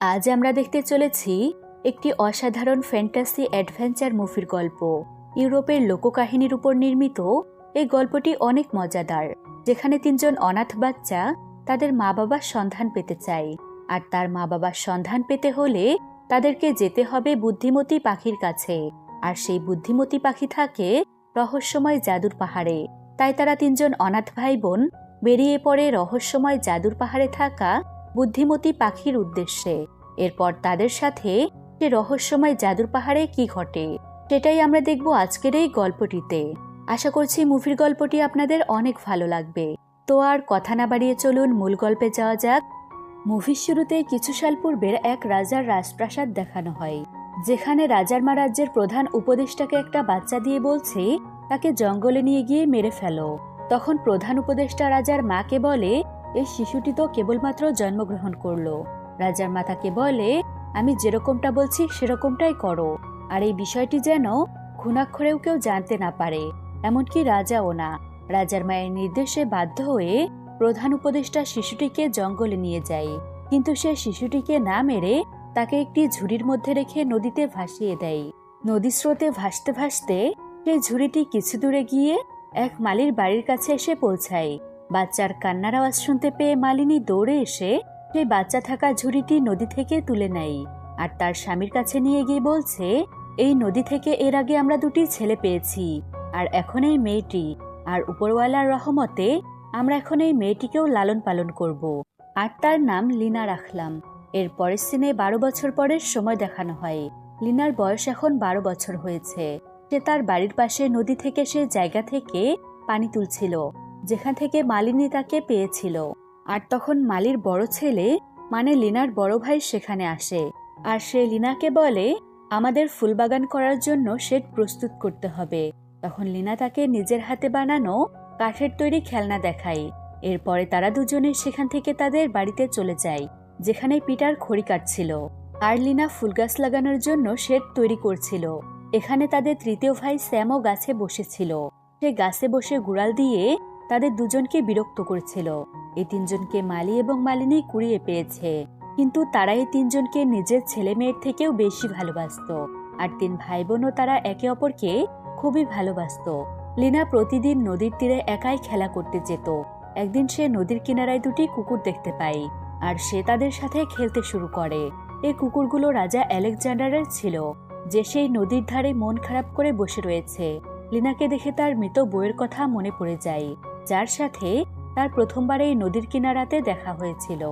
আজ আমরা দেখতে চলেছি একটি অসাধারণ ফ্যান্টাসি অ্যাডভেঞ্চার মুভির গল্প। ইউরোপের লোককাহিনীর উপর নির্মিত এই গল্পটি অনেক মজাদার, যেখানে তিনজন অনাথ বাচ্চা তাদের মা বাবার সন্ধান পেতে চায়। আর তার মা বাবার সন্ধান পেতে হলে তাদেরকে যেতে হবে বুদ্ধিমতী পাখির কাছে। আর সেই বুদ্ধিমতী পাখি থাকে রহস্যময় জাদুর পাহাড়ে। তাই তারা তিনজন অনাথ ভাই বোন বেরিয়ে পড়ে রহস্যময় জাদুর পাহাড়ে থাকা বুদ্ধিমতী পাখির উদ্দেশ্যে। এরপর তাদের সাথে সে রহস্যময় জাদুর পাহাড়ে কি ঘটে, সেটাই আমরা দেখব আজকের এই গল্পটিতে। আশা করছি মুভির গল্পটি আপনাদের অনেক ভালো লাগবে। তো আর কথা না বাড়িয়ে চলুন, মূল গল্পে যাওয়া যাক। মুভির শুরুতে কিছু সাল পূর্বের এক রাজার রাজপ্রাসাদ দেখানো হয়, যেখানে রাজার মা রাজ্যের প্রধান উপদেষ্টাকে একটা বাচ্চা দিয়ে বলছে, তাকে জঙ্গলে নিয়ে গিয়ে মেরে ফেলো। তখন প্রধান উপদেষ্টা রাজার মাকে বলে এই শিশুটি তো কেবলমাত্র জন্মগ্রহণ করল। রাজার মা তাকে বলে, আমি যেরকমটা বলছি, সেরকমটাই করো। আর এই বিষয়টি যেন খুনাক্ষরেও কেউ জানতে না পারে। এমনকি রাজাও না। রাজার মায়ের নির্দেশে বাধ্য হয়ে প্রধান উপদেষ্টা শিশুটিকে জঙ্গলে নিয়ে যায়। কিন্তু সে শিশুটিকে না মেরে তাকে একটি ঝুড়ির মধ্যে রেখে নদীতে ভাসিয়ে দেয়। নদী স্রোতে ভাসতে ভাসতে সেই ঝুড়িটি কিছু দূরে গিয়ে এক মালির বাড়ির কাছে এসে পৌঁছায়। বাচ্চার কান্নার আওয়াজ শুনতে পেয়ে মালিনী দৌড়ে এসে সেই বাচ্চা থাকা ঝুড়িটি নদী থেকে তুলে নেয়। আর তার স্বামীর কাছে নিয়ে গিয়ে বলছে, এই নদী থেকে এর আগে আমরা দুটি ছেলে পেয়েছি, আর এখন এই মেয়েটি। আর উপরওয়ালার রহমতে আমরা এখন এই মেয়েটিকেও লালন পালন করব। আর তার নাম লিনা রাখলাম। এর পরের সিনে বারো বছর পরের সময় দেখানো হয়। লিনার বয়স এখন বারো বছর হয়েছে। সে তার বাড়ির পাশে নদী থেকে সে জায়গা থেকে পানি তুলছিল। যেখান থেকে মালিনী তাকে পেয়েছিল। আর তখন মালির বড় ছেলে মানে লিনার বড় ভাই সেখানে আসে। আর সে লিনাকে বলে, আমাদের ফুলবাগান করার জন্য শেড প্রস্তুত করতে হবে। তখন লিনা তাকে নিজের হাতে বানানো কাঠের তৈরি খেলনা দেখায়। এরপরে তারা দুজনে সেখান থেকে তাদের বাড়িতে চলে যায়, যেখানে পিটার খড়ি কাটছিল। আর লিনা ফুল গাছ লাগানোর জন্য শেড তৈরি করছিল। এখানে তাদের তৃতীয় ভাই স্যামও গাছে বসেছিল। সে গাছে বসে গুড়াল দিয়ে তাদের দুজনকে বিরক্ত করেছিল। এই তিনজনকে মালি এবং মালিনী কুড়িয়ে পেয়েছে। কিন্তু তারা এই তিনজনকে নিজের ছেলে মেয়ের থেকেও বেশি ভালোবাসত। আর তিন ভাই বোনও তারা একে অপরকে খুবই ভালোবাসত। লিনা প্রতিদিন নদীর তীরে একাই খেলা করতে যেত। একদিন সে নদীর কিনারায় দুটি কুকুর দেখতে পায়। আর সে তাদের সাথে খেলতে শুরু করে। এই কুকুরগুলো রাজা আলেকজান্ডারের ছিল, যে সেই নদীর ধারে মন খারাপ করে বসে রয়েছে। লিনাকে দেখে তার মৃত বইয়ের কথা মনে পড়ে যায়। যার সাথে তার প্রথমবার এই নদীর কিনারাতে দেখা হয়েছিল।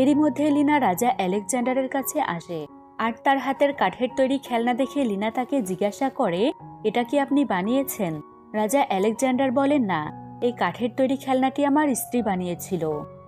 এরই মধ্যে লিনা রাজা আলেকজান্ডারের কাছে আসে আর তার হাতের কাঠের তৈরি খেলনা দেখে লিনা তাকে জিজ্ঞাসা করে, এটা কি আপনি বানিয়েছেন? রাজা আলেকজান্ডার বলেন, না, এই কাঠের তৈরি খেলনাটি আমার স্ত্রী বানিয়েছিল,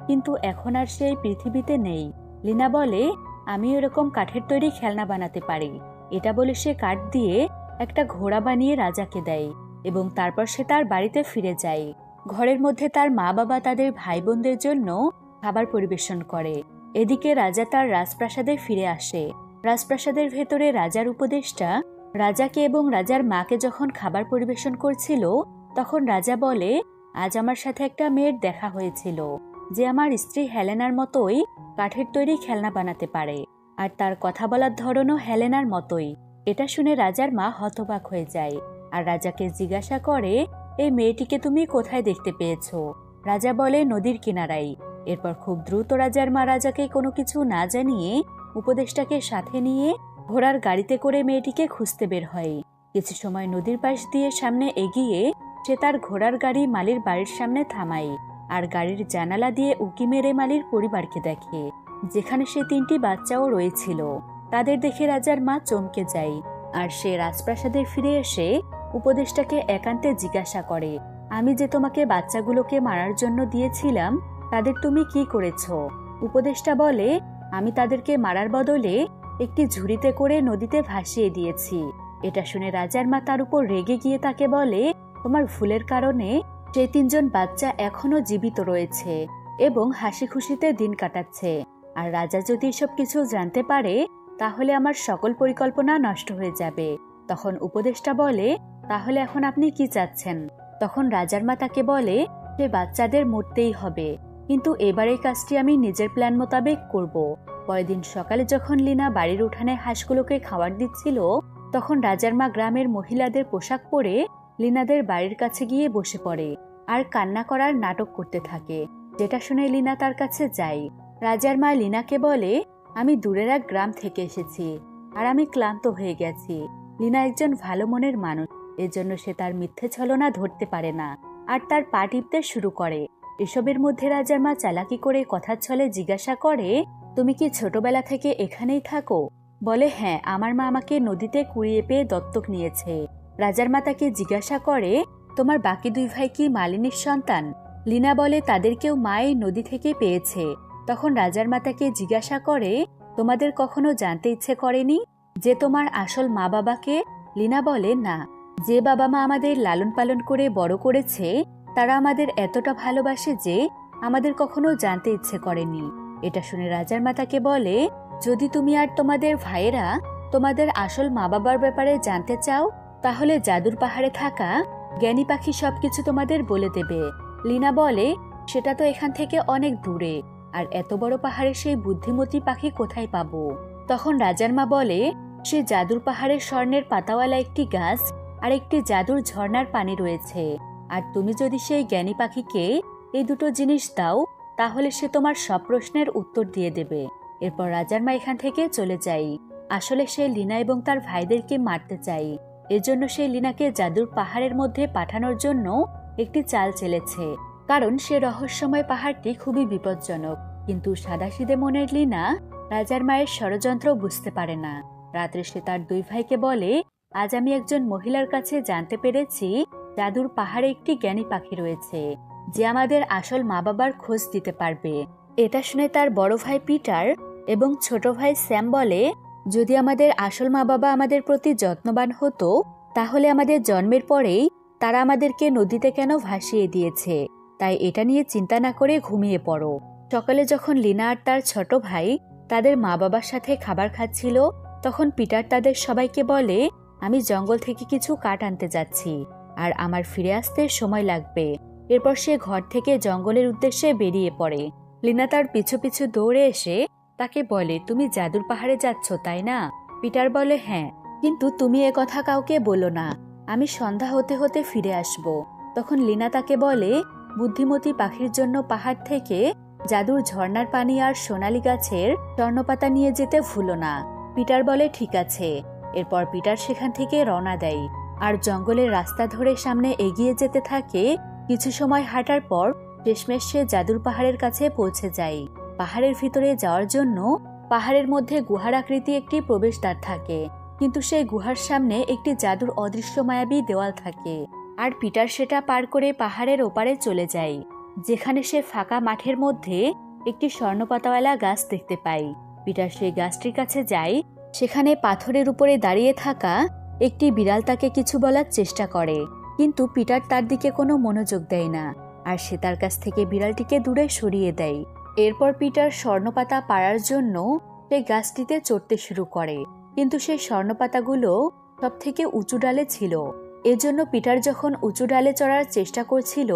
কিন্তু এখন আর সে পৃথিবীতে নেই। লিনা বলে, আমি এরকম কাঠের তৈরি খেলনা বানাতে পারি। এটা বলে সে কাঠ দিয়ে একটা ঘোড়া বানিয়ে রাজাকে দেয় এবং তারপর সে তার বাড়িতে ফিরে যায়। ঘরের মধ্যে তার মা বাবা তাদের ভাই বোনদের জন্য খাবার পরিবেশন করে। এদিকে রাজা তার রাজপ্রাসাদে ফিরে আসে। রাজপ্রাসাদের ভেতরে রাজার উপদেষ্টা রাজাকে এবং রাজার মাকে যখন খাবার পরিবেশন করছিল, তখন রাজা বলে, আজ আমার সাথে একটা মেয়ের দেখা হয়েছিল, যে আমার স্ত্রী হেলেনার মতোই কাঠের তৈরি খেলনা বানাতে পারে, আর তার কথা বলার ধরনও হেলেনার মতোই। এটা শুনে রাজার মা হতবাক হয়ে যায়, আর রাজাকে জিজ্ঞাসা করে এই মেয়েটিকে তুমি কোথায় দেখতে পেয়েছ? রাজা বলে, নদীর কিনারাই এরপর খুব দ্রুত রাজার মা রাজাকে কোনো কিছু না জানিয়ে, উপদেষ্টাকে সাথে নিয়ে ঘোড়ার গাড়িতে করে মেয়েটিকে খুঁজতে বের হয়। কিছু সময় নদীর পাশ দিয়ে সামনে এগিয়ে সে তার ঘোড়ার গাড়ি মালির বাড়ির সামনে থামায় আর গাড়ির জানালা দিয়ে উকি মেরে মালির পরিবারকে দেখে। যেখানে সে তিনটি বাচ্চাও রয়েছিল। তাদের দেখে রাজার মা চমকে যায় আর সে রাজপ্রাসাদে ফিরে এসে উপদেষ্টাকে একান্তে জিজ্ঞাসা করে, আমি যে তোমাকে বাচ্চাগুলোকে মারার জন্য দিয়েছিলাম, তাদের তুমি কি করেছ? উপদেষ্টা বলে, আমি তাদেরকে মারার বদলে একটি ঝুড়িতে করে নদীতে ভাসিয়ে দিয়েছি। এটা শুনে রাজার মা তার উপর রেগে গিয়ে তাকে বলে, তোমার ভুলের কারণে সেই তিনজন বাচ্চা এখনও জীবিত রয়েছে এবং হাসি খুশিতে দিন কাটাচ্ছে। আর রাজা যদি এসব কিছু জানতে পারে, তাহলে আমার সকল পরিকল্পনা নষ্ট হয়ে যাবে। তখন উপদেষ্টা বলে তাহলে এখন আপনি কি চাচ্ছেন? তখন রাজার মা তাকে বলে যে বাচ্চাদের মরতেই হবে। কিন্তু এবার এই কাজটি আমি নিজের প্ল্যান মোতাবেক করব। পরের দিন সকালে যখন লিনা বাড়ির উঠানে হাঁসগুলোকে খাবার দিচ্ছিল, তখন রাজার মা গ্রামের মহিলাদের পোশাক পরে লিনাদের বাড়ির কাছে গিয়ে বসে পড়ে আর কান্না করার নাটক করতে থাকে, যেটা শুনে লিনা তার কাছে যায়। রাজার মা লিনাকে বলে, আমি দূরের এক গ্রাম থেকে এসেছি আর আমি ক্লান্ত হয়ে গেছি। লিনা একজন ভালো মনের মানুষ। এজন্য সে তার মিথ্যে ছলনা ধরতে পারে না। আর তার পা টিপতে শুরু করে। এসবের মধ্যে রাজার মা চালাকি করে কথার ছলে জিজ্ঞাসা করে, তুমি কি ছোটবেলা থেকে এখানেই থাকো? বলে হ্যাঁ আমার মা আমাকে নদীতে কুড়িয়ে পেয়ে দত্তক নিয়েছে। রাজার মা তাকে জিজ্ঞাসা করে, তোমার বাকি দুই ভাই কি মালিনীর সন্তান? লিনা বলে তাদেরকেও মা এই নদী থেকে পেয়েছে। তখন রাজার মা তাকে জিজ্ঞাসা করে, তোমাদের কখনো জানতে ইচ্ছে করেনি যে তোমার আসল মা বাবাকে লিনা বলে, না। যে বাবা মা আমাদের লালন পালন করে বড় করেছে, তারা আমাদের এতটা ভালোবাসে যে আমাদের কখনো জানতে ইচ্ছে করেনি। এটা শুনে রাজার মা তাকে বলে, যদি তুমি আর তোমাদের ভাইয়েরা তোমাদের আসল মা বাবার ব্যাপারে জানতে চাও, তাহলে জাদুর পাহাড়ে থাকা জ্ঞানী পাখি সবকিছু তোমাদের বলে দেবে। লিনা বলে, সেটা তো এখান থেকে অনেক দূরে, আর এত বড় পাহাড়ে সেই বুদ্ধিমতী পাখি কোথায় পাবো? তখন রাজার মা বলে, সে জাদুর পাহাড়ের স্বর্ণের পাতাওয়ালা একটি গাছ আর একটি জাদুর ঝর্ণার পানি রয়েছে। আর তুমি যদি সেই জ্ঞানী পাখিকে এই দুটো জিনিস দাও, তাহলে সে তোমার সব প্রশ্নের উত্তর দিয়ে দেবে। এরপর রাজার মা এখান থেকে চলে যাই আসলে সে লিনা এবং তার ভাইদেরকে মারতে চাই এজন্য সে লিনাকে জাদুর পাহাড়ের মধ্যে পাঠানোর জন্য একটি চাল চেলেছে। কারণ সে রহস্যময় পাহাড়টি খুবই বিপজ্জনক। কিন্তু সাদাসিদে মনের লিনা রাজার মায়ের ষড়যন্ত্র বুঝতে পারে না। রাত্রে সে তার দুই ভাইকে বলে আজ আমি একজন মহিলার কাছে জানতে পেরেছি জাদুর পাহাড়ে একটি জ্ঞানী পাখি রয়েছে, যে আমাদের আসল মা বাবার খোঁজ দিতে পারবে। এটা শুনে তার বড় ভাই পিটার এবং ছোট ভাই স্যাম বলে, যদি আমাদের আসল মা বাবা আমাদের প্রতি যত্নবান হতো, তাহলে আমাদের জন্মের পরেই তারা আমাদেরকে নদীতে কেন ভাসিয়ে দিয়েছে? তাই এটা নিয়ে চিন্তা না করে ঘুমিয়ে পড়ো। সকালে যখন লিনা আর তার ছোট ভাই তাদের মা বাবার সাথে খাবার খাচ্ছিল, তখন পিটার তাদের সবাইকে বলে আমি জঙ্গল থেকে কিছু কাঠ আনতে যাচ্ছি, আর আমার ফিরে আসতে সময় লাগবে। এরপর সে ঘর থেকে জঙ্গলের উদ্দেশ্যে বেরিয়ে পড়ে। লিনা তার পিছু পিছু দৌড়ে এসে তাকে বলে, তুমি জাদুর পাহাড়ে যাচ্ছ, তাই না? পিটার বলে হ্যাঁ কিন্তু তুমি এ কথা কাউকে বলো না। আমি সন্ধ্যা হতে হতে ফিরে আসব। তখন লিনা তাকে বলে, বুদ্ধিমতী পাখির জন্য পাহাড় থেকে জাদুর ঝর্ণার পানি আর সোনালি গাছের স্বর্ণপাতা নিয়ে যেতে ভুলো না। পিটার বলে, ঠিক আছে। এরপর পিটার সেখান থেকে রওনা দেয়। আর জঙ্গলের রাস্তা ধরে সামনে এগিয়ে যেতে থাকে, কিছু সময় হাঁটার পর শেষমেশ সে জাদুর পাহাড়ের কাছে পৌঁছে যায়। পাহাড়ের ভিতরে যাওয়ার জন্য পাহাড়ের মধ্যে গুহার আকৃতি একটি প্রবেশদ্বার থাকে, কিন্তু সেই গুহার সামনে একটি জাদুর অদৃশ্য মায়াবী দেওয়াল থাকে। আর পিটার সেটা পার করে পাহাড়ের ওপারে চলে যায়, যেখানে সে ফাঁকা মাঠের মধ্যে একটি স্বর্ণপাতাওয়ালা গাছ দেখতে পায়। পিটার সেই গাছটির কাছে যায় সেখানে পাথরের উপরে দাঁড়িয়ে থাকা একটি বিড়াল তাকে কিছু বলার চেষ্টা করে, কিন্তু পিটার তার দিকে কোনো মনোযোগ দেয় না, আর সে তার কাছ থেকে বিড়ালটিকে দূরে সরিয়ে দেয়। এরপর পিটার স্বর্ণপাতা পাড়ার জন্য সে গাছটিতে চড়তে শুরু করে, কিন্তু সেই স্বর্ণপাতাগুলো সব থেকে উঁচু ডালে ছিল। এজন্য পিটার যখন উঁচু ডালে চড়ার চেষ্টা করছিল,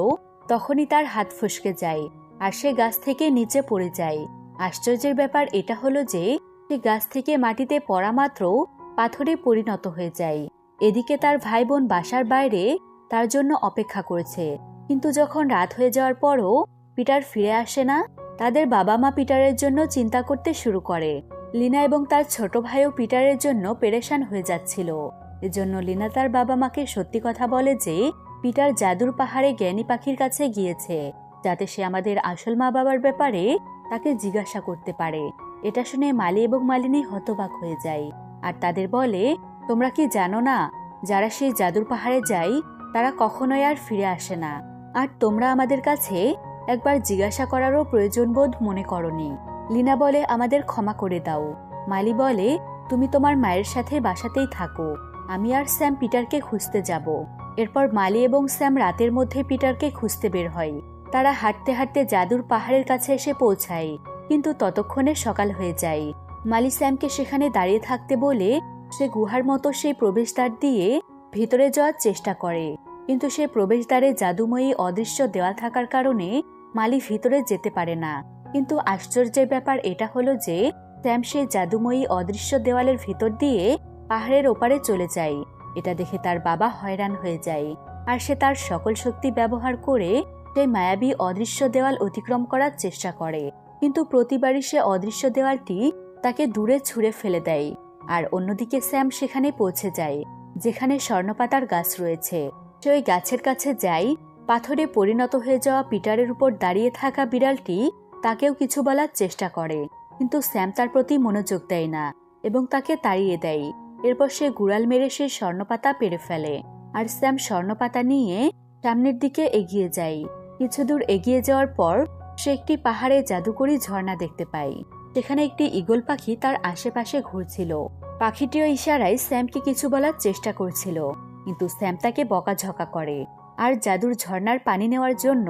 তখনই তার হাত ফসকে যায়, আর সে গাছ থেকে নিচে পড়ে যায়। আশ্চর্যের ব্যাপার এটা হলো যে সে গাছ থেকে মাটিতে পড়া মাত্র পাথরে পরিণত হয়ে যায়। এদিকে তার ভাই বোন বাসার বাইরে তার জন্য অপেক্ষা করেছে। কিন্তু যখন রাত হয়ে যাওয়ার পরও পিটার ফিরে আসে না, তাদের বাবা মা পিটারের জন্য চিন্তা করতে শুরু করে। লিনা এবং তার ছোট ভাইও পিটারের জন্য পেরেশান হয়ে যাচ্ছিল। এজন্য লিনা তার বাবা মাকে সত্যি কথা বলে যে, পিটার জাদুর পাহাড়ে জ্ঞানী পাখির কাছে গিয়েছে, যাতে সে আমাদের আসল মা বাবার ব্যাপারে তাকে জিজ্ঞাসা করতে পারে। এটা শুনে মালি এবং মালিনী হতবাক হয়ে যায়। আর তাদের বলে, তোমরা কি জানো না, যারা সেই জাদুর পাহাড়ে যায়, তারা কখনোই আর ফিরে আসে না। আর তোমরা আমাদের কাছে একবার জিজ্ঞাসা করারও প্রয়োজন বোধ মনে করনি। লিনা বলে, আমাদের ক্ষমা করে দাও। মালি বলে, তুমি তোমার মায়ের সাথে বাসাতেই থাকো। আমি আর স্যাম পিটারকে খুঁজতে যাব। এরপর মালি এবং স্যাম রাতের মধ্যে পিটারকে খুঁজতে বের হয়। তারা হাঁটতে হাঁটতে জাদুর পাহাড়ের কাছে এসে পৌঁছায়। কিন্তু ততক্ষণে সকাল হয়ে যায়। মালি স্যামকে সেখানে দাঁড়িয়ে থাকতে বলে সে গুহার মতো সেই প্রবেশদ্বার দিয়ে ভিতরে যাওয়ার চেষ্টা করে। কিন্তু সে প্রবেশদ্বারে জাদুময়ী অদৃশ্য দেওয়াল থাকার কারণে মালি ভিতরে যেতে পারে না। কিন্তু আশ্চর্যের ব্যাপার এটা হলো যে স্যাম সেই জাদুময়ী অদৃশ্য দেওয়ালের ভিতর দিয়ে পাহাড়ের ওপারে চলে যায়। এটা দেখে তার বাবা হয়রান হয়ে যায়। আর সে তার সকল শক্তি ব্যবহার করে সেই মায়াবী অদৃশ্য দেওয়াল অতিক্রম করার চেষ্টা করে। কিন্তু প্রতিবারই সে অদৃশ্য দেওয়ালটি তাকে দূরে ছুঁড়ে ফেলে দেয়। আর অন্যদিকে স্যাম সেখানে পৌঁছে যায়, যেখানে স্বর্ণপাতার গাছ রয়েছে। সে ওই গাছের কাছে যায়, পাথরে পরিণত হয়ে যাওয়া পিটারের উপর দাঁড়িয়ে থাকা বিড়ালটি তাকেও কিছু বলার চেষ্টা করে। কিন্তু স্যাম তার প্রতি মনোযোগ দেয় না এবং তাকে তাড়িয়ে দেয়। এরপর সে গুড়াল মেরে সে স্বর্ণপাতা পেরে ফেলে। আর স্যাম স্বর্ণপাতা নিয়ে সামনের দিকে এগিয়ে যায়। কিছু দূর এগিয়ে যাওয়ার পর সে একটি পাহাড়ে জাদুকরি ঝর্ণা দেখতে পায়। সেখানে একটি ইগল পাখি তার আশেপাশে ঘুরছিল। পাখিটিও ইশারায় স্যামকে কিছু বলার চেষ্টা করছিল, কিন্তু স্যাম তাকে বকাঝকা করে আর জাদুর ঝর্ণার পানি নেওয়ার জন্য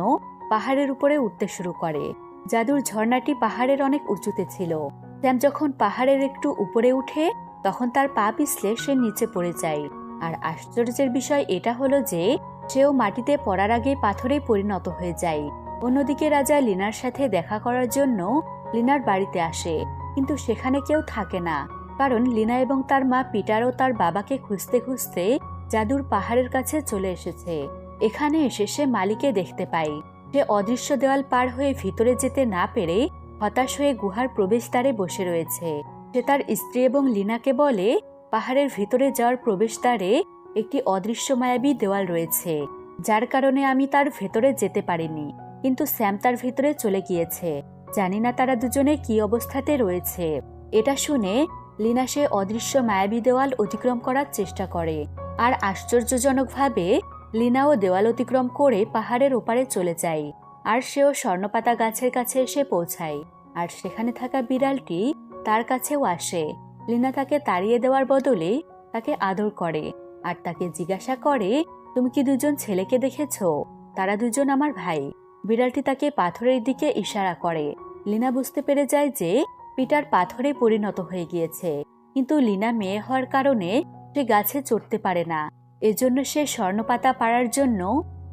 পাহাড়ের উপরে উঠতে শুরু করে। জাদুর ঝর্ণাটি পাহাড়ের অনেক উঁচুতে ছিল। স্যাম যখন পাহাড়ের একটু উপরে উঠে, তখন তার পা পিছলে সে নিচে পড়ে যায়। আর আশ্চর্যের বিষয় এটা হলো যে, সেও মাটিতে পড়ার আগে পাথরে পরিণত হয়ে যায়। অন্যদিকে রাজা লিনার সাথে দেখা করার জন্য লিনার বাড়িতে আসে, কিন্তু সেখানে কেউ থাকে না। কারণ লিনা এবং তার মা পিটার ও তার বাবাকে খুঁজতে খুঁজতে জাদুর পাহাড়ের কাছে চলে এসেছে। এখানে এসে সে মালিকে দেখতে পায়। সে অদৃশ্য দেওয়াল পার হয়ে ভিতরে যেতে না পেরে হতাশ হয়ে গুহার প্রবেশদ্বারে বসে রয়েছে। সে তার স্ত্রী এবং লিনাকে বলে, পাহাড়ের ভিতরে যাওয়ার প্রবেশদ্বারে একটি অদৃশ্য মায়াবী দেওয়াল রয়েছে। যার কারণে আমি তার ভেতরে যেতে পারিনি। কিন্তু স্যাম তার ভিতরে চলে গিয়েছে। জানি না তারা দুজনে কি অবস্থাতে রয়েছে। এটা শুনে লিনা সে অদৃশ্য মায়াবী দেওয়াল অতিক্রম করার চেষ্টা করে। আর আশ্চর্যজনকভাবে লিনাও দেওয়াল অতিক্রম করে পাহাড়ের ওপারে চলে যায়। আর সেও স্বর্ণপাতা গাছের কাছে এসে পৌঁছায়। আর সেখানে থাকা বিড়ালটি তার কাছেও আসে। লিনা তাকে তাড়িয়ে দেওয়ার বদলে তাকে আদর করে। আর তাকে জিজ্ঞাসা করে, তুমি কি দুজন ছেলেকে দেখেছ? তারা দুজন আমার ভাই। বিড়ালটি তাকে পাথরের দিকে ইশারা করে। লিনা বুঝতে পেরে যায় যে পিটার পাথরে পরিণত হয়ে গিয়েছে। কিন্তু লিনা মেয়ে হওয়ার কারণে সে গাছে চড়তে পারে না। এজন্য সে স্বর্ণপাতা পাড়ার জন্য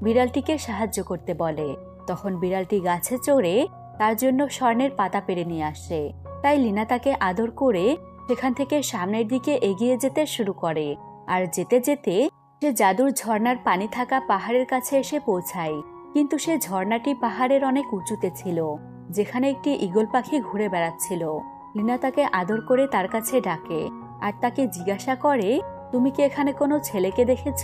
বিড়ালটিকে সাহায্য করতে বলে। তখন বিড়ালটি গাছে চড়ে তার জন্য স্বর্ণের পাতা পেরে নিয়ে আসে। তাই লিনা তাকে আদর করে সেখান থেকে সামনের দিকে এগিয়ে যেতে শুরু করে। আর যেতে যেতে সে জাদুর ঝর্ণার পানি থাকা পাহাড়ের কাছে এসে পৌঁছায়। কিন্তু সে ঝর্ণাটি পাহাড়ের অনেক উঁচুতে ছিল, যেখানে একটি ইগল পাখি ঘুরে বেড়াচ্ছিল। লিনা তাকে আদর করে তার কাছে ডাকে, আর তাকে জিজ্ঞাসা করে, তুমি কি এখানে কোনো ছেলেকে দেখেছ?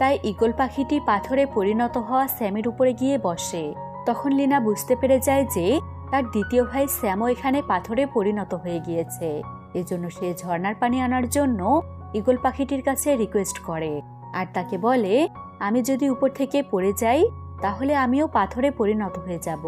তাই ইগল পাখিটি পাথরে পরিণত হওয়া স্যামের উপরে গিয়ে বসে। তখন লিনা বুঝতে পেরে যায় যে, তার দ্বিতীয় ভাই শ্যামও এখানে পাথরে পরিণত হয়ে গিয়েছে। এজন্য সে ঝর্ণার পানি আনার জন্য ইগল পাখিটির কাছে রিকোয়েস্ট করে, আর তাকে বলে, আমি যদি উপর থেকে পড়ে যাই তাহলে আমিও পাথরে পরিণত হয়ে যাব।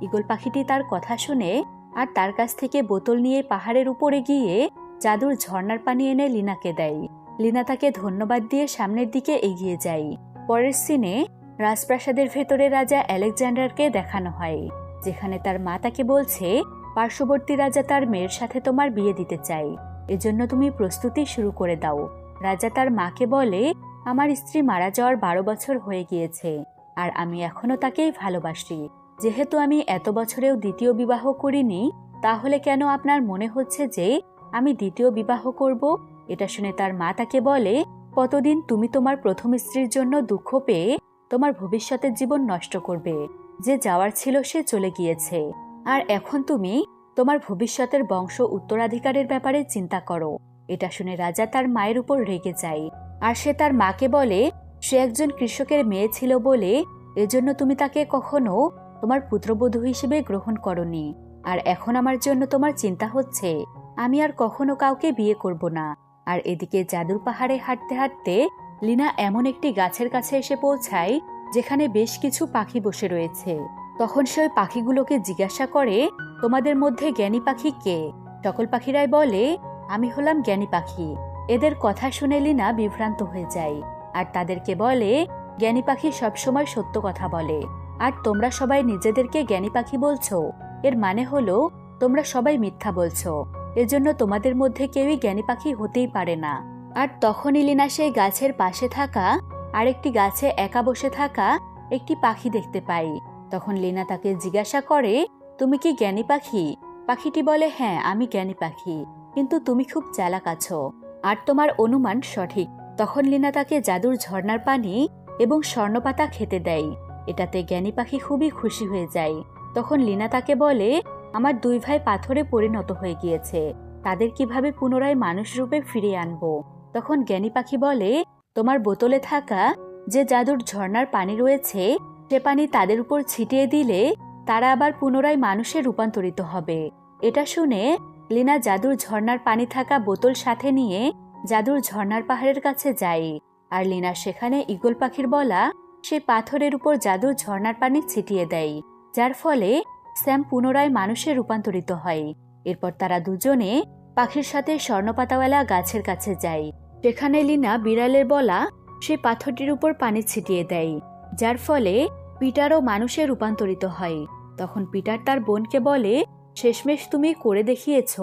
ইগল পাখিটি তার কথা শুনে আর তার কাছ থেকে বোতল নিয়ে পাহাড়ের উপরে গিয়ে জাদুর ঝর্ণার পানি এনে লিনাকে দেয়। লিনা তাকে ধন্যবাদ দিয়ে সামনের দিকে এগিয়ে যায়। পরের সিনে রাজপ্রাসাদের ভেতরে রাজা আলেকজান্ডারকে দেখানো হয়, যেখানে তার মা তাকে বলছে, পার্শ্ববর্তী রাজা তার মেয়ের সাথে তোমার বিয়ে দিতে চাই এজন্য তুমি প্রস্তুতি শুরু করে দাও। রাজা তার মাকে বলে, আমার স্ত্রী মারা যাওয়ার বারো বছর হয়ে গিয়েছে। আর আমি এখনও তাকেই ভালোবাসি। যেহেতু আমি এত বছরেও দ্বিতীয় বিবাহ করিনি, তাহলে কেন আপনার মনে হচ্ছে যে আমি দ্বিতীয় বিবাহ করব? এটা শুনে তার মা তাকে বলে, কতদিন তুমি তোমার প্রথম স্ত্রীর জন্য দুঃখ পেয়ে তোমার ভবিষ্যতের জীবন নষ্ট করবে। যে যাওয়ার ছিল সে চলে গিয়েছে। আর এখন তুমি তোমার ভবিষ্যতের বংশ উত্তরাধিকারের ব্যাপারে চিন্তা করো। এটা শুনে রাজা তার মায়ের উপর রেগে যায়। আর সে তার মাকে বলে সে একজন কৃষকের মেয়ে ছিল বলে এজন্য তুমি তাকে কখনো তোমার পুত্রবধূ হিসেবে গ্রহণ করনি। আর এখন আমার জন্য তোমার চিন্তা হচ্ছে, আমি আর কখনো কাউকে বিয়ে করব না। আর এদিকে জাদুর পাহাড়ে হাঁটতে হাঁটতে লিনা এমন একটি গাছের কাছে এসে পৌঁছায়, যেখানে বেশ কিছু পাখি বসে রয়েছে। তখন সে ওই পাখিগুলোকে জিজ্ঞাসা করে, তোমাদের মধ্যে জ্ঞানী পাখি কে? সকল পাখিরাই বলে, আমি হলাম জ্ঞানী পাখি। এদের কথা শুনে লিনা বিভ্রান্ত হয়ে যায়। আর তাদেরকে বলে, জ্ঞানী পাখি সবসময় সত্য কথা বলে। আর তোমরা সবাই নিজেদেরকে জ্ঞানী পাখি বলছো। এর মানে হলো, তোমরা সবাই মিথ্যা বলছো। এজন্য তোমাদের মধ্যে কেউই জ্ঞানী পাখি হতেই পারে না। আর তখনই লিনা সেই গাছের পাশে থাকা, আরেকটি গাছে একা বসে থাকা একটি পাখি দেখতে পাই। তখন লিনা তাকে জিজ্ঞাসা করে, তুমি কি জ্ঞানী পাখি? পাখিটি বলে হ্যাঁ আমি জ্ঞানী পাখি। কিন্তু তুমি খুব চালাক আছো। আর তোমার অনুমান সঠিক। তখন লিনা তাকে জাদুর ঝর্ণার পানি এবং স্বর্ণপাতা খেতে দেয়। এটাতে জ্ঞানী পাখি খুবই খুশি হয়ে যায়। তখন লিনা তাকে বলে, আমার দুই ভাই পাথরে পরিণত হয়ে গিয়েছে। তাদের কীভাবে পুনরায় মানুষ রূপে ফিরিয়ে আনব? তখন জ্ঞানী পাখি বলে, তোমার বোতলে থাকা যে জাদুর ঝর্ণার পানি রয়েছে, সে পানি তাদের উপর ছিটিয়ে দিলে তারা আবার পুনরায় মানুষে রূপান্তরিত হবে। এটা শুনে লিনা জাদুর ঝর্ণার পানি থাকা বোতল সাথে নিয়ে জাদুর ঝর্ণার পাহাড়ের কাছে যায় আর লিনা সেখানে ইগল পাখির বলা, সে পাথরের উপর জাদুর ঝর্ণার পানি ছিটিয়ে দেয়, যার ফলে স্যাম পুনরায় মানুষে রূপান্তরিত হয়। এরপর তারা দুজনে পাখির সাথে স্বর্ণপাতাওয়ালা গাছের কাছে যায় সেখানে লিনা বিড়ালের বলা, সে পাথরটির উপর পানি ছিটিয়ে দেয়, যার ফলে পিটারও মানুষে রূপান্তরিত হয়। তখন পিটার তার বোনকে বলে, শেষমেশ তুমি করে দেখিয়েছ।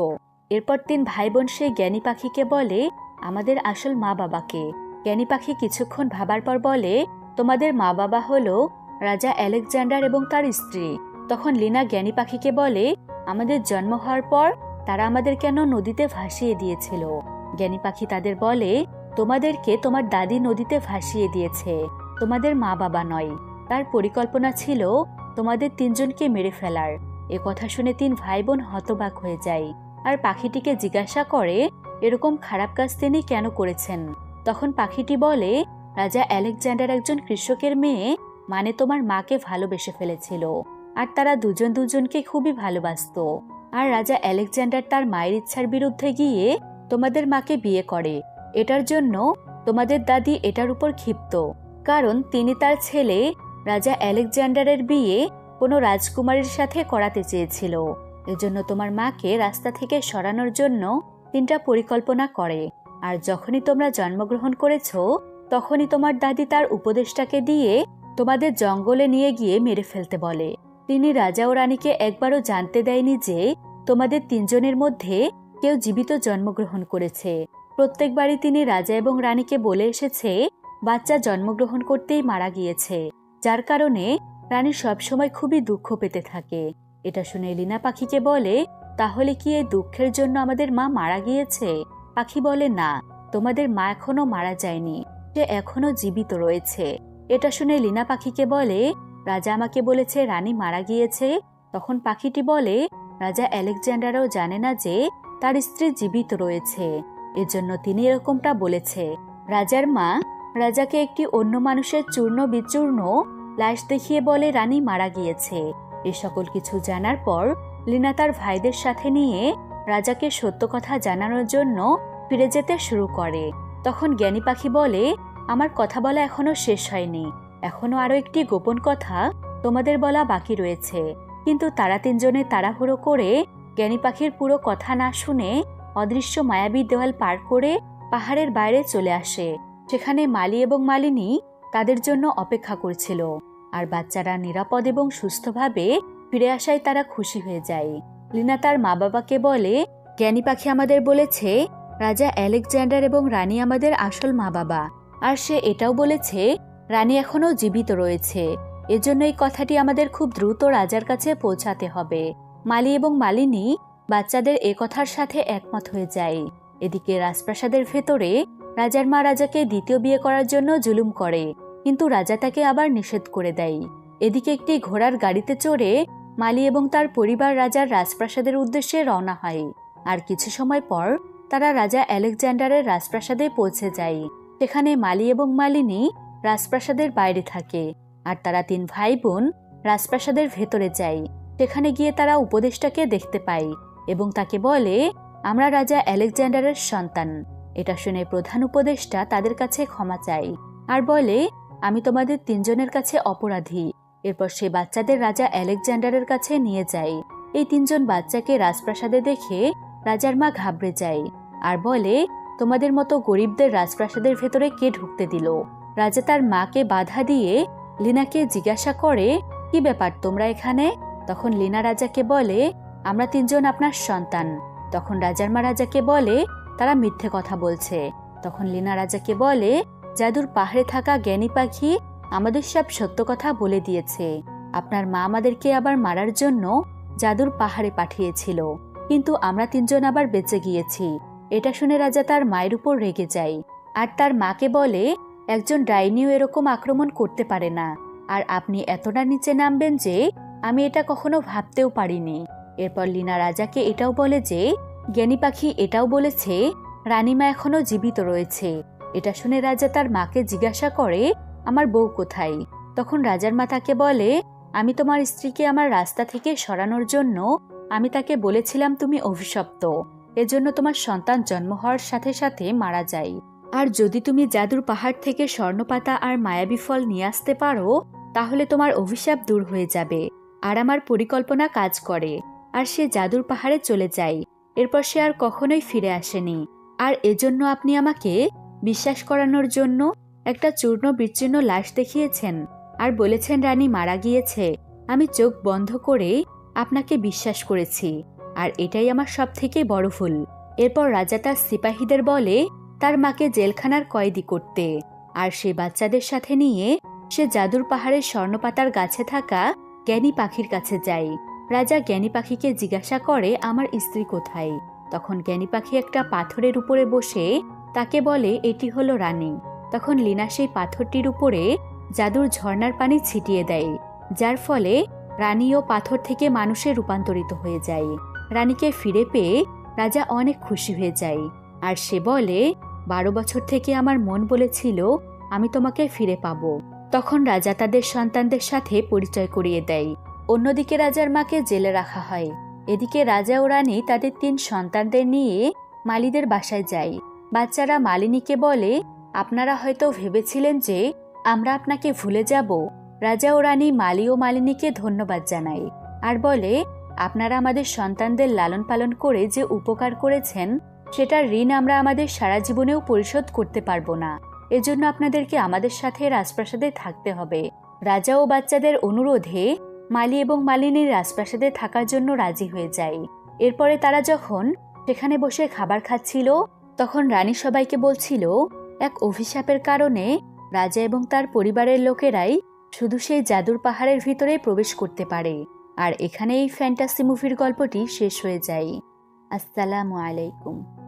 এরপর তিন ভাই বোন সেই জ্ঞানী পাখিকে বলে আমাদের আসল মা বাবাকে। জ্ঞানী পাখি কিছুক্ষণ ভাবার পর বলে, তোমাদের মা বাবা হলো রাজা আলেকজান্ডার এবং তার স্ত্রী। তখন লিনা জ্ঞানী পাখিকে বলে, আমাদের জন্ম হওয়ার পর তারা আমাদের কেন নদীতে ভাসিয়ে দিয়েছিল? জ্ঞানী পাখি তাদের বলে, তোমাদেরকে তোমার দাদি নদীতে ভাসিয়ে দিয়েছে। তোমাদের মা বাবা নয়। তার পরিকল্পনা ছিল তোমাদের তিনজনকে মেরে ফেলার। এ কথা শুনে তিন ভাই বোন হতবাক হয়ে যায়। আর পাখিটিকে জিজ্ঞাসা করে এরকম খারাপ কাজ তিনি কেন করেছেন? তখন পাখিটি বলে, রাজা আলেকজান্ডার একজন কৃষকের মেয়ে মানে তোমার মাকে ভালোবেসে ফেলেছিল। আর তারা দুজন দুজনকে খুবই ভালোবাসত। আর রাজা আলেকজান্ডার তার মায়ের ইচ্ছার বিরুদ্ধে গিয়ে তোমাদের মাকে বিয়ে করে। এটার জন্য তোমাদের দাদি এটার উপর ক্ষিপ্ত। কারণ তিনি তার ছেলে, রাজা আলেকজান্ডারের বিয়ে, কোনো রাজকুমারীর সাথে করাতে চেয়েছিল। এজন্য তোমার মাকে রাস্তা থেকে সরানোর জন্য তিনটা পরিকল্পনা করে। আর যখনই তোমরা জন্মগ্রহণ করেছ, তখনই তোমার দাদি তার উপদেশটাকে দিয়ে তোমাদের জঙ্গলে নিয়ে গিয়ে মেরে ফেলতে বলে। তিনি রাজা ও রানীকে একবারও জানতে দেয়নি যে, তোমাদের তিনজনের মধ্যে কেউ জীবিত জন্মগ্রহণ করেছে। প্রত্যেকবারই তিনি রাজা এবং রানীকে বলে এসেছে, বাচ্চা জন্মগ্রহণ করতেই মারা গিয়েছে। যার কারণে রানী সবসময় খুবই দুঃখ পেতে থাকে। এটা শুনে লিনা পাখিকে বলে তাহলে কি এই দুঃখের জন্য আমাদের মা মারা গিয়েছে? পাখি বলে, না, তোমাদের মা এখনও মারা যায়নি। সে এখনও জীবিত রয়েছে। এটা শুনে লীনা পাখিকে বলে, রাজা আমাকে বলেছে রানী মারা গিয়েছে। তখন পাখিটি বলে, রাজা আলেকজান্ডারও জানে না যে তার স্ত্রী জীবিত রয়েছে। এজন্য তিনি এরকমটা বলেছে। রাজার মা, রাজাকে একটি অন্য মানুষের চূর্ণ বিচূর্ণ লাশ দেখিয়ে বলে রানী মারা গিয়েছে। এ সকল কিছু জানার পর লিনা তার ভাইদের সাথে নিয়ে রাজাকে সত্য কথা জানানোর জন্য ফিরে যেতে শুরু করে। তখন জ্ঞানী পাখি বলে, আমার কথা বলা এখনও শেষ হয়নি। এখনও আরও একটি গোপন কথা তোমাদের বলা বাকি রয়েছে। কিন্তু তারা তিনজনে তাড়াহুড়ো করে জ্ঞানী পাখির পুরো কথা না শুনে অদৃশ্য মায়াবী দেওয়াল পার করে পাহাড়ের বাইরে চলে আসে। সেখানে মালি এবং মালিনী তাদের জন্য অপেক্ষা করছিল। বাচ্চারা নিরাপদ এবং সুস্থভাবে ফিরে আসায় তারা খুশি হয়ে যায়। লিনা তার মা বাবাকে বলে, জ্ঞানী পাখি আমাদের বলেছে, রাজা আলেকজান্ডার এবং রানী আমাদের আসল মা বাবা আর সে এটাও বলেছে, রানী এখনও জীবিত রয়েছে। এজন্য এই কথাটি আমাদের খুব দ্রুত রাজার কাছে পৌঁছাতে হবে। মালি এবং মালিনী বাচ্চাদের এ কথার সাথে একমত হয়ে যায়। এদিকে রাজপ্রাসাদের ভেতরে রাজার মা রাজাকে দ্বিতীয় বিয়ে করার জন্য জুলুম করে। কিন্তু রাজা তাকে আবার নিষেধ করে দেয়। এদিকে একটি ঘোড়ার গাড়িতে চড়ে মালি এবং তার পরিবার রাজার রাজপ্রাসাদের উদ্দেশ্যে রওনা হয়। আর কিছু সময় পর তারা রাজা আলেকজান্ডারের রাজপ্রাসাদে পৌঁছে যায়। সেখানে মালি এবং মালিনী রাজপ্রাসাদের বাইরে থাকে আর তারা তিন ভাই বোন রাজপ্রাসাদের ভেতরে যায়। সেখানে গিয়ে তারা উপদেশটাকে দেখতে পায় এবং তাকে বলে, আমরা রাজা আলেকজান্ডারের সন্তান। এটা শুনে প্রধান উপদেষ্টা তাদের কাছে ক্ষমা চাই আর বলে আমি তোমাদের তিনজনের কাছে অপরাধী। এরপর সে বাচ্চাদের রাজা আলেকজান্ডারের কাছে নিয়ে যায়। এই তিনজন বাচ্চাকে রাজপ্রাসাদে দেখে রাজার মা ঘাবড়ে যায় আর বলে, তোমাদের মতো গরিবদের রাজপ্রাসাদের ভেতরে কে ঢুকতে দিল? রাজা তার মাকে বাধা দিয়ে লিনাকে জিজ্ঞাসা করে, কি ব্যাপার তোমরা এখানে? তখন লিনা রাজাকে বলে, আমরা তিনজন আপনার সন্তান। তখন রাজার মা রাজাকে বলে, তারা মিথ্যে কথা বলছে। তখন লিনা রাজাকে বলে জাদুর পাহাড়ে থাকা জ্ঞানী পাখি আমাদের সব সত্য কথা বলে দিয়েছে। আপনার মা আমাদেরকে আবার মারার জন্য জাদুর পাহাড়ে পাঠিয়েছিল। কিন্তু আমরা তিনজন আবার বেঁচে গিয়েছি। এটা শুনে রাজা তার মায়ের উপর রেগে যায়। আর তার মাকে বলে, একজন ডাইনিও এরকম আক্রমণ করতে পারে না। আর আপনি এতটা নিচে নামবেন যে আমি এটা কখনো ভাবতেও পারিনি। এরপর লিনা রাজাকে এটাও বলে যে, জ্ঞানী পাখি এটাও বলেছে, রানীমা এখনও জীবিত রয়েছে। এটা শুনে রাজা তার মাকে জিজ্ঞাসা করে, আমার বউ কোথায়? তখন রাজার মা তাকে বলে, আমি তোমার স্ত্রীকে আমার রাস্তা থেকে সরানোর জন্য, আমি তাকে বলেছিলাম তুমি অভিশপ্ত। এজন্য তোমার সন্তান জন্ম হওয়ার সাথে সাথে মারা যায়। আর যদি তুমি জাদুর পাহাড় থেকে স্বর্ণপাতা আর মায়াবী ফল নিয়ে আসতে পারো, তাহলে তোমার অভিশাপ দূর হয়ে যাবে। আর আমার পরিকল্পনা কাজ করে। আর সে জাদুর পাহাড়ে চলে যায়। এরপর সে আর কখনোই ফিরে আসেনি। আর এজন্য আপনি আমাকে বিশ্বাস করানোর জন্য একটা চূর্ণ বিচ্ছিন্ন লাশ দেখিয়েছেন আর বলেছেন, রানী মারা গিয়েছে। আমি চোখ বন্ধ করে আপনাকে বিশ্বাস করেছি। আর এটাই আমার সব থেকে বড় ভুল। এরপর রাজা তার সিপাহীদের বলে, তার মাকে জেলখানার কয়েদি করতে। আর সে বাচ্চাদের সাথে নিয়ে সে জাদুর পাহাড়ের স্বর্ণপাতার গাছে থাকা জ্ঞানী পাখির কাছে যায়। রাজা জ্ঞানী পাখিকে জিজ্ঞাসা করে, আমার স্ত্রী কোথায়? তখন জ্ঞানী পাখি একটা পাথরের উপরে বসে তাকে বলে, এটি হলো রানী। তখন লিনা সেই পাথরটির উপরে জাদুর ঝর্ণার পানি ছিটিয়ে দেয়, যার ফলে রানীও পাথর থেকে মানুষে রূপান্তরিত হয়ে যায়। রানীকে ফিরে পেয়ে রাজা অনেক খুশি হয়ে যায়। আর সে বলে, বারো বছর থেকে আমার মন বলেছিল, আমি তোমাকে ফিরে পাবো। তখন রাজা তাদের সন্তানদের সাথে পরিচয় করিয়ে দেয়। অন্যদিকে রাজার মাকে জেলে রাখা হয়। এদিকে রাজা ও রানী তাদের তিন সন্তানদের নিয়ে মালিদের বাসায় যায়। বাচ্চারা মালিনীকে বলে, আপনারা হয়তো ভেবেছিলেন যে আমরা আপনাকে ভুলে যাব। রাজা ও রানী মালি ও মালিনীকে ধন্যবাদ জানায়। আর বলে, আপনারা আমাদের সন্তানদের লালন পালন করে যে উপকার করেছেন, সেটার ঋণ আমরা আমাদের সারা জীবনেও পরিশোধ করতে পারব না। এজন্য আপনাদেরকে আমাদের সাথে রাজপ্রাসাদে থাকতে হবে। রাজা ও বাচ্চাদের অনুরোধে মালি এবং মালিনীর রাজপ্রাসাদে থাকার জন্য রাজি হয়ে যায়। এরপরে তারা যখন সেখানে বসে খাবার খাচ্ছিল তখন রানী সবাইকে বলছিল, এক অভিশাপের কারণে রাজা এবং তার পরিবারের লোকেরাই শুধু সেই জাদুর পাহাড়ের ভিতরে প্রবেশ করতে পারে। আর এখানে এই ফ্যান্টাসি মুভির গল্পটি শেষ হয়ে যায়। আসসালামু আলাইকুম।